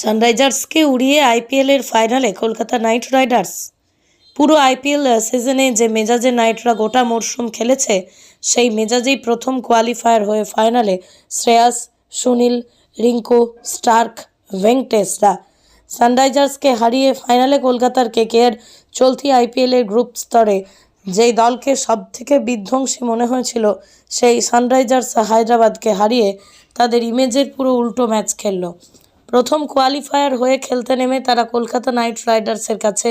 সানরাইজার্সকে উড়িয়ে আইপিএলের ফাইনালে কলকাতা নাইট রাইডার্স। পুরো আইপিএল সিজনে যে মেজাজে নাইটরা গোটা মরশুম খেলেছে, সেই মেজাজেই প্রথম কোয়ালিফায়ার হয়ে ফাইনালে শ্রেয়াস, সুনীল, রিঙ্কু, স্টার্ক, ভেঙ্কটেশরা। সানরাইজার্সকে হারিয়ে ফাইনালে কলকাতার কেকেআর চলতি আইপিএলের গ্রুপ স্তরে, যেই দলকে সবথেকে বিধ্বংসী মনে হয়েছিল, সেই সানরাইজার্স হায়দ্রাবাদকে হারিয়ে তাদের ইমেজের পুরো উল্টো ম্যাচ খেললো। প্রথম কোয়ালিফায়ার হয়ে খেলতে নেমে তারা কলকাতা নাইট রাইডার্সের কাছে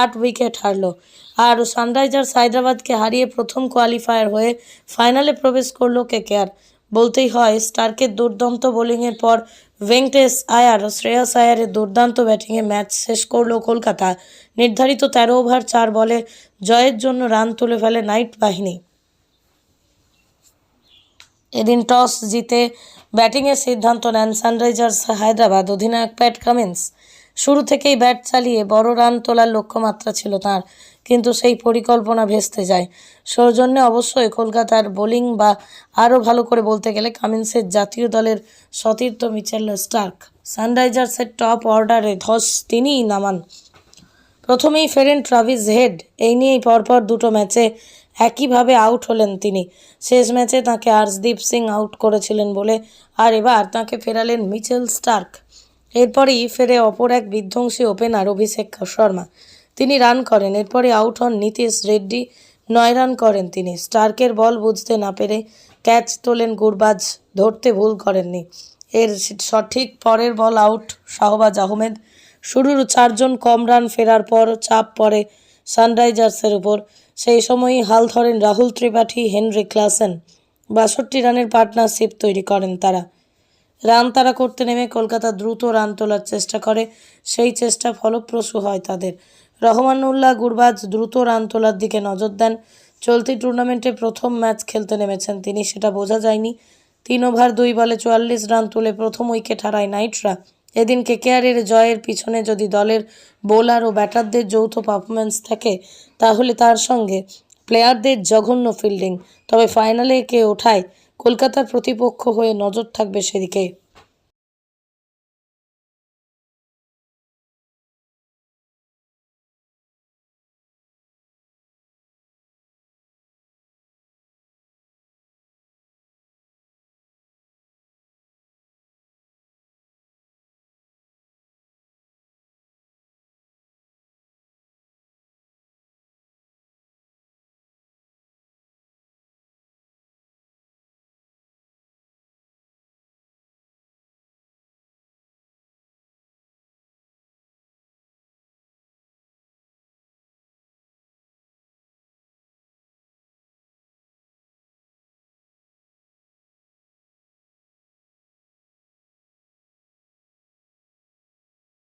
আট উইকেট হারলো। আর সানরাইজার্স হায়দ্রাবাদকে হারিয়ে প্রথম কোয়ালিফায়ার হয়ে ফাইনালে প্রবেশ করল কেকেআর। বলতেই হয় স্টার্কের দুর্দান্ত বোলিংয়ের পর ভেঙ্কটেশ আয়ার, শ্রেয়াস আয়ারের দুর্দান্ত ব্যাটিংয়ে ম্যাচ শেষ করল কলকাতা। নির্ধারিত তেরো ওভার, চার বলে জয়ের জন্য রান তুলে ফেলে নাইট বাহিনী। এদিন টস জিতে ব্যাটিংয়ের সিদ্ধান্ত নেন সানরাইজার্স হায়দ্রাবাদ অধিনায়ক প্যাট কামিন্স। শুরু থেকেই ব্যাট চালিয়ে বড় রান তোলার লক্ষ্যমাত্রা ছিল তার, কিন্তু সেই পরিকল্পনা ভেস্তে যায়। সৌজন্যে অবশ্যই কলকাতার বোলিং বা আরও ভালো করে বলতে গেলে কামিন্সের জাতীয় দলের সতীর্থ মিচেল স্টার্ক। সানরাইজার্সের টপ অর্ডারে ধস তিনিই নামান। প্রথমেই ফেরেন ট্রাভিস হেড। এই নিয়েই পরপর দুটো ম্যাচে একইভাবে আউট হলেন তিনি। শেষ ম্যাচে তাকে আর্শদীপ সিং আউট করেছিলেন বলে। আর এবার তাকে ফেরালেন মিচেল স্টার্ক। এরপরেই ফেরে অপর এক বিধ্বংসী ওপেনার অভিষেক শর্মা। তিনি রান করেন। এরপরে আউট হন নীতিশ রেড্ডি। নয় রান করেন তিনি। স্টার্কের বল বুঝতে না পেরে ক্যাচ তোলেন গুরবাজ। ধরতে ভুল করেননি। এর সঠিক পরের বল আউট শাহবাজ আহমেদ। শুরুর চারজন কম রান ফেরার পর চাপ পড়ে সানরাইজার্সের উপর। সেই সময়ই হাল ধরেন রাহুল ত্রিপাঠী হেনরি ক্লাসেন। বাষট্টি রানের পার্টনারশিপ তৈরি করেন তারা। রান তারা করতে নেমে কলকাতা দ্রুত রান তোলার চেষ্টা করে। সেই চেষ্টা ফলপ্রসূ হয় তাদের। রহমানুল্লাহ গুরবাজ দ্রুত রান তোলার দিকে নজর দেন। চলতি টুর্নামেন্টে প্রথম ম্যাচ খেলতে নেমেছেন তিনি, সেটা বোঝা যায়নি। তিন ওভার দুই বলে চুয়াল্লিশ রান তুলে প্রথম উইকেট হারায় নাইটরা। এদিন কেকেআরের জয়ের পিছনে যদি দলের বোলার ও ব্যাটারদের যৌথ পারফরম্যান্স থাকে, তাহলে তার সঙ্গে প্লেয়ারদের জঘন্য ফিল্ডিং। তবে ফাইনালে কে ওঠায় কলকাতার প্রতিপক্ষ হয়ে নজর থাকবে সেদিকে।